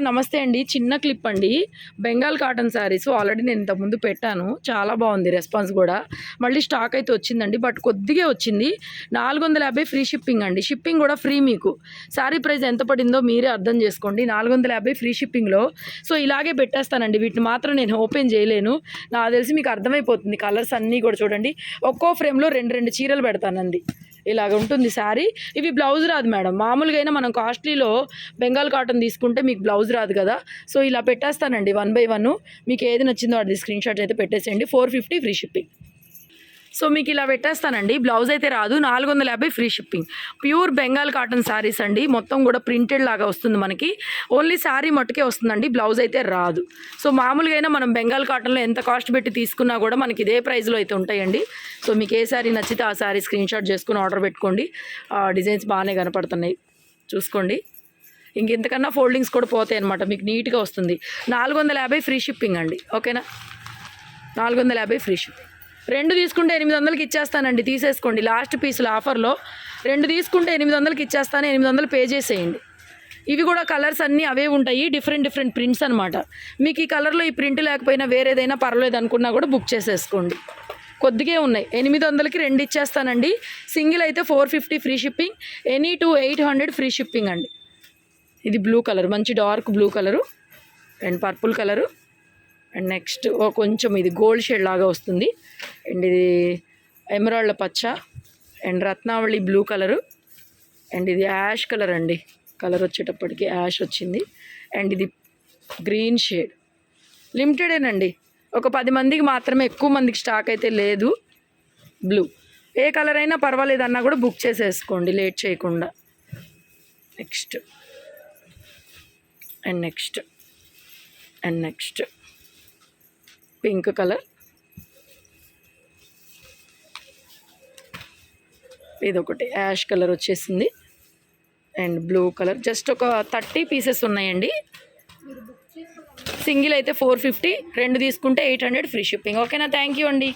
నమస్తే అండి. చిన్న క్లిప్ అండి. బెంగాల్ కాటన్ శారీస్ ఆల్రెడీ నేను ఇంతకుముందు పెట్టాను. చాలా బాగుంది రెస్పాన్స్ కూడా. మళ్ళీ స్టాక్ అయితే వచ్చిందండి. బట్ కొద్దిగా వచ్చింది. నాలుగు వందల యాభై ఫ్రీ షిప్పింగ్ అండి. షిప్పింగ్ కూడా ఫ్రీ మీకు. శారీ ప్రైస్ ఎంత పడిందో మీరే అర్థం చేసుకోండి. నాలుగు వందల యాభై ఫ్రీ షిప్పింగ్లో సో ఇలాగే పెట్టేస్తానండి. వీటిని మాత్రం నేను ఓపెన్ చేయలేను. నాకు తెలిసి మీకు అర్థమైపోతుంది కలర్స్ అన్నీ కూడా చూడండి. ఒక్కో ఫ్రేమ్లో రెండు రెండు చీరలు పెడతానండి. ఇలాగ ఉంటుంది శారీ. ఇవి బ్లౌజ్ రాదు మేడం. మామూలుగా అయినా మనం కాస్ట్లీలో బెంగాల్ కాటన్ తీసుకుంటే మీకు బ్లౌజ్ రాదు కదా. సో ఇలా పెట్టేస్తానండి వన్ బై వన్. మీకు ఏది నచ్చిందో అది స్క్రీన్ షాట్ అయితే పెట్టేసేయండి. Four fifty free shipping. So మీకు ఇలా పెట్టేస్తానండి. బ్లౌజ్ అయితే రాదు. నాలుగు వందల యాభై free shipping. Pure Bengal cotton saris అండి. మొత్తం కూడా ప్రింటెడ్ లాగా వస్తుంది మనకి. ఓన్లీ శారీ మట్టుకే వస్తుందండి. బ్లౌజ్ అయితే రాదు. సో మామూలుగా అయినా మనం బెంగాల్ కాటన్లో ఎంత కాస్ట్ పెట్టి తీసుకున్నా కూడా మనకి ఇదే ప్రైస్లో అయితే ఉంటాయండి. సో మీకు ఏ శారీ నచ్చితే ఆ శారీ స్క్రీన్ షాట్ చేసుకుని ఆర్డర్ పెట్టుకోండి. ఆ డిజైన్స్ బాగానే కనపడుతున్నాయి. చూసుకోండి. ఇంక ఇంతకన్నా ఫోల్డింగ్స్ కూడా పోతాయి అనమాట మీకు నీట్గా వస్తుంది. నాలుగు వందల యాభై ఫ్రీ షిప్పింగ్ అండి. ఓకేనా? నాలుగు వందల యాభై ఫ్రీ షిప్పింగ్. రెండు తీసుకుంటే ఎనిమిది వందలకి ఇచ్చేస్తానండి తీసేసుకోండి. లాస్ట్ పీసులు ఆఫర్లో రెండు తీసుకుంటే ఎనిమిది వందలకి ఇచ్చేస్తాను ఎనిమిది వందలు పే చేసేయండి. ఇవి కూడా కలర్స్ అన్నీ అవే ఉంటాయి డిఫరెంట్ డిఫరెంట్ ప్రింట్స్ అనమాట మీకు ఈ కలర్లో ఈ ప్రింట్ లేకపోయినా వేరేదైనా పర్వాలేదు అనుకున్నా కూడా బుక్ చేసేసుకోండి. కొద్దిగే ఉన్నాయి ఎనిమిది వందలకి రెండు ఇచ్చేస్తానండి. సింగిల్ అయితే four fifty free shipping any two eight hundred free shipping అండి. ఇది బ్లూ కలర్ మంచి dark blue colour and purple colour. And next ఓ కొంచెం ఇది గోల్డ్ షేడ్ లాగా వస్తుంది. అండ్ ఇది ఎమరాల్డ్ పచ్చ అండ్ రత్నావళి బ్లూ కలరు అండ్ ఇది యాష్ కలర్ అండి. కలర్ వచ్చేటప్పటికి యాష్ వచ్చింది. అండ్ ఇది గ్రీన్ షేడ్. లిమిటెడేనండి. ఒక పది మందికి మాత్రమే ఎక్కువ మందికి స్టాక్ అయితే లేదు. బ్లూ. ఏ కలర్ అయినా పర్వాలేదు అన్నా కూడా బుక్ చేసేసుకోండి లేట్ చేయకుండా. Next. And next. And next. Pink colour. ఇదొకటి యాష్ కలర్ వచ్చేసింది. And blue colour. జస్ట్ ఒక థర్టీ పీసెస్ ఉన్నాయండి. సింగిల్ అయితే ఫోర్ ఫిఫ్టీ రెండు తీసుకుంటే ఎయిట్ హండ్రెడ్ ఫ్రీ షిప్పింగ్. ఓకేనా? థ్యాంక్ యూ అండి.